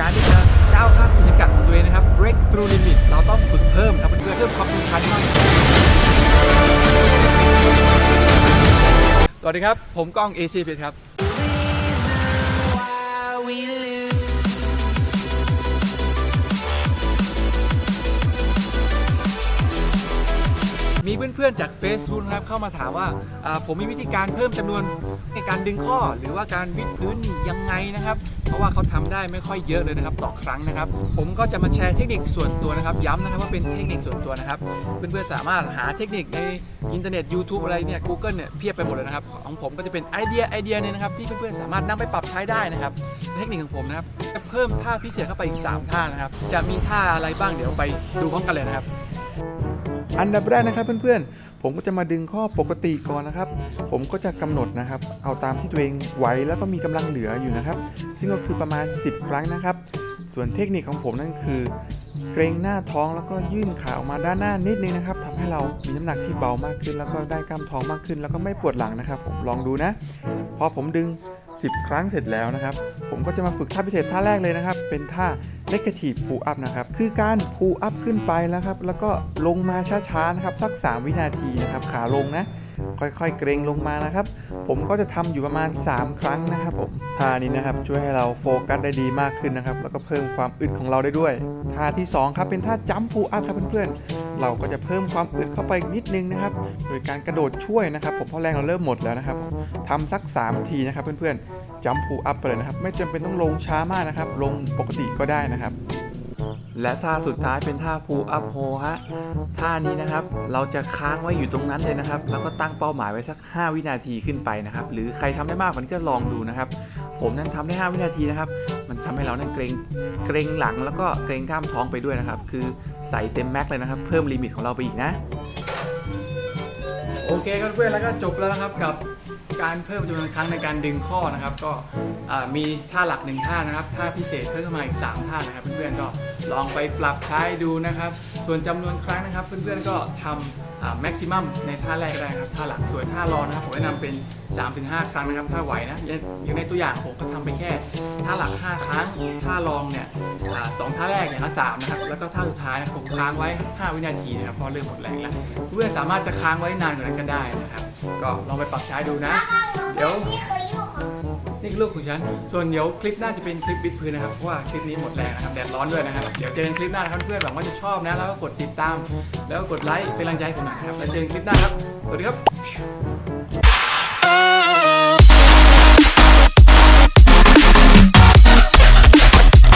การที่จะก้าวข้ามขีดจำกัดของตัวเองนะครับ break through limit เราต้องฝึกเพิ่มครับเพื่อเพิ่มความสำคัญมากสวัสดีครับ ผมก้อง AC เพชรครับ มีเพื่อนๆจาก Facebook นะครับเข้ามาถามว่าผมมีวิธีการเพิ่มจำนวนในการดึงข้อ หรือว่าการวิดพื้นยังไงนะครับ เพราะว่าเขาทำได้ไม่ค่อยเยอะเลยนะครับต่อครั้งนะครับ ผมก็จะมาแชร์เทคนิคส่วนตัวนะครับ ย้ำนะครับว่าเป็นเทคนิคส่วนตัวนะครับ เพื่อนๆสามารถหาเทคนิคในอินเทอร์เน็ต YouTube อะไรเนี่ย Google เนี่ยเพียบไปหมดเลยนะครับ ของผมก็จะเป็นไอเดียไอเดียนึงนะครับที่เพื่อนๆสามารถนำไปปรับใช้ได้นะครับ เทคนิคของผมนะครับจะเพิ่มท่าพิเศษเข้าไปอีก 3 ท่านะครับ จะมีท่าอะไรบ้างเดี๋ยวไปดูพร้อมกันเลยนะครับ อันดับแรกนะครับเพื่อนๆ ผมก็จะมาดึงข้อปกติก่อนนะครับ ผมก็จะกำหนดนะครับ เอาตามที่ตัวเองไหวแล้วก็มีกำลังเหลืออยู่นะครับ ซึ่งก็คือประมาณ 10 ครั้งนะครับ ส่วนเทคนิคของผมนั่นคือ เกรงหน้าท้องแล้วก็ยื่นขาออกมาด้านหน้านิดนึงนะครับทำให้เรามีน้ำหนักที่เบามากขึ้น แล้วก็ได้กล้ามท้องมากขึ้น แล้วก็ไม่ปวดหลังนะครับ ผมลองดูนะ พอผมดึง 10 ครั้งเสร็จแล้วนะครับ ผมก็จะมาฝึกท่าพิเศษท่าแรกเลยนะครับ เป็นท่า negative pull up นะครับ คือการ pull up ขึ้นไปแล้วครับ แล้วก็ลงมาช้าๆนะครับ สัก 3 วินาทีนะครับ ขาลงนะ ค่อยๆ เกรงลงมานะครับ ผมก็จะทำอยู่ประมาณ 3 ครั้งนะครับผม ท่านี้นะครับช่วยให้เราโฟกัสได้ดีมากขึ้นนะครับ แล้วก็เพิ่มความอึดของเราได้ด้วย ท่าที่สองครับ เป็นท่า jump pull up ครับเพื่อนๆ เราก็จะเพิ่มความอึดเข้าไปอีกนิดนึงนะครับ โดยการกระโดดช่วยนะครับ ผมเพราะแรงเราเริ่มหมดแล้วนะครับทำสัก 3 ทีนะครับเพื่อนๆจัมพูอัพไปเลยนะครับ ไม่จำเป็นต้องลงช้ามากนะครับ ลงปกติก็ได้นะครับ และท่าสุดท้ายเป็นท่าพูอัพโฮฮะ ท่านี้นะครับเราจะค้างไว้อยู่ตรงนั้นเลยนะครับ แล้วก็ตั้งเป้าหมายไว้สัก 5 วินาทีขึ้นไปนะครับ หรือใครทำได้มากกว่านี้ก็ลองดูนะครับ ผมนั้นทำได้ 5 วินาทีนะครับ มันทำให้เรานั้นเกรงเกรงหลังแล้วก็เกรงกล้ามท้องไปด้วยนะครับ คือใส่เต็มแม็กเลยนะครับ เพิ่มลิมิตของเราไปอีกนะ โอเคครับเพื่อนแล้วก็จบแล้วนะครับกับ การเพิ่มจำนวนครั้งในการดึงข้อนะครับ ก็มีท่าหลักหนึ่งท่านะครับท่าพิเศษเพิ่มขึ้นมาอีก 3 ท่านะครับ เพื่อนๆก็ลองไปปรับใช้ดูนะครับ ส่วนจำนวนครั้งนะครับ เพื่อนๆก็ทำแม็กซิมัมในท่าแรกได้ครับท่าหลักส่วนท่ารองนะครับผมแนะนำเป็น 3-5 ครั้งนะครับ ถ้าไหวนะอย่างในตัวอย่างผมก็ทำไปแค่ท่าหลัก 5 ครั้งท่ารองเนี่ยสองท่าแรกอย่างละ3นะครับแล้วก็ท่าสุดท้ายนะผมค้างไว้ 5 วินาทีนะครับพราะเริ่มหมดแรงแล้วเพื่อนสามารถจะค้างไว้นานกว่านั้นก็ได้นะครับ ก็ลองไปปรับใช้ดูนะ เดี๋ยวนี่คือลูกของฉัน ส่วนเดี๋ยวคลิปหน้าจะเป็นคลิปบิดพื้นนะครับ เพราะว่าคลิปนี้หมดแรงนะครับ แดดร้อนด้วยนะครับ เดี๋ยวเจอกันคลิปหน้านะครับเพื่อนๆหวังว่าจะชอบนะ แล้วก็กดติดตาม แล้วก็กดไลค์เป็นกำลังใจให้ผมหน่อยนะครับ แล้วเจอกันคลิปหน้าครับ สวัสดีครับ